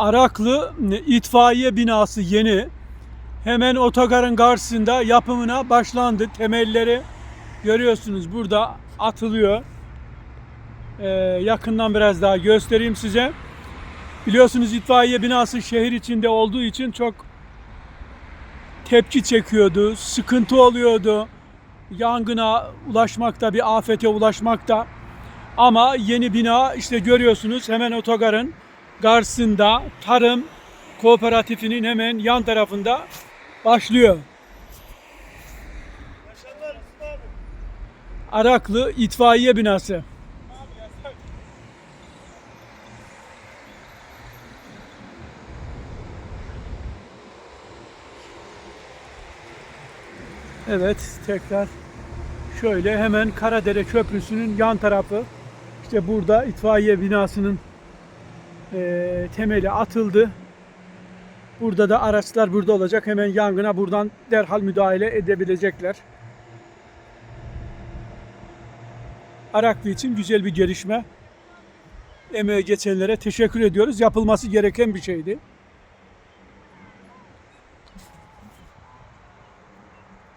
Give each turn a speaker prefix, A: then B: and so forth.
A: Araklı itfaiye binası yeni. Hemen otogarın karşısında yapımına başlandı. Temelleri görüyorsunuz burada atılıyor. Ee, yakından biraz daha göstereyim size. Biliyorsunuz itfaiye binası şehir içinde olduğu için çok tepki çekiyordu, sıkıntı oluyordu. Yangına ulaşmakta, bir afete ulaşmakta. Ama yeni bina işte görüyorsunuz hemen otogarın karşısında tarım kooperatifinin hemen yan tarafında başlıyor. Araklı itfaiye binası. Evet tekrar şöyle hemen Karadere Köprüsü'nün yan tarafı. İşte burada itfaiye binasının eee, temeli atıldı. Burada da araçlar burada olacak. Hemen yangına buradan derhal müdahale edebilecekler. Araklı için güzel bir gelişme. Emeğe geçenlere teşekkür ediyoruz. Yapılması gereken bir şeydi.